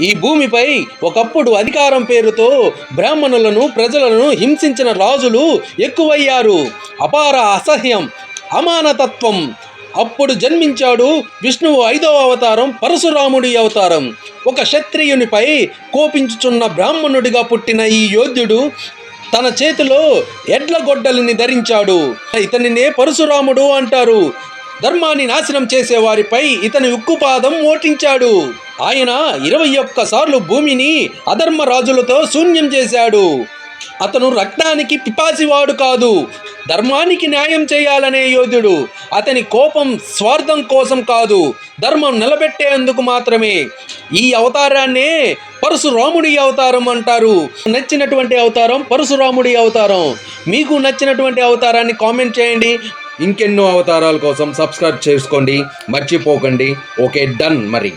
ఈ భూమిపై ఒకప్పుడు అధికారం పేరుతో బ్రాహ్మణులను ప్రజలను హింసించిన రాజులు ఎక్కువయ్యారు. అపార అసహ్యం అమానతత్వం. అప్పుడు జన్మించాడు విష్ణువు ఐదవ అవతారం పరశురాముడి అవతారం. ఒక క్షత్రియునిపై కోపించుచున్న బ్రాహ్మణుడిగా పుట్టిన ఈ యోధుడు తన చేతిలో ఎడ్ల గొడ్డలిని ధరించాడు. ఇతనినే పరశురాముడు అంటారు. ధర్మాన్ని నాశనం చేసే వారిపై ఇతని ఉక్కుపాదం ఓటించాడు ఆయన ఇరవై ఒక్క సార్లు భూమిని అధర్మ రాజులతో శూన్యం చేశాడు. అతను రక్తానికి పిపాసివాడు కాదు ధర్మానికి న్యాయం చేయాలనే యోధుడు. అతని కోపం స్వార్థం కోసం కాదు ధర్మం నిలబెట్టేందుకు మాత్రమే. ఈ అవతారాన్నే పరశురాముడి అవతారం అంటారు. నచ్చినటువంటి అవతారం పరశురాముడి అవతారం. మీకు నచ్చినటువంటి అవతారాన్ని కామెంట్ చేయండి. ఇంకెన్నో అవతారాల కోసం సబ్స్క్రైబ్ చేసుకోండి. మర్చిపోకండి. ఓకే డన్ మరి.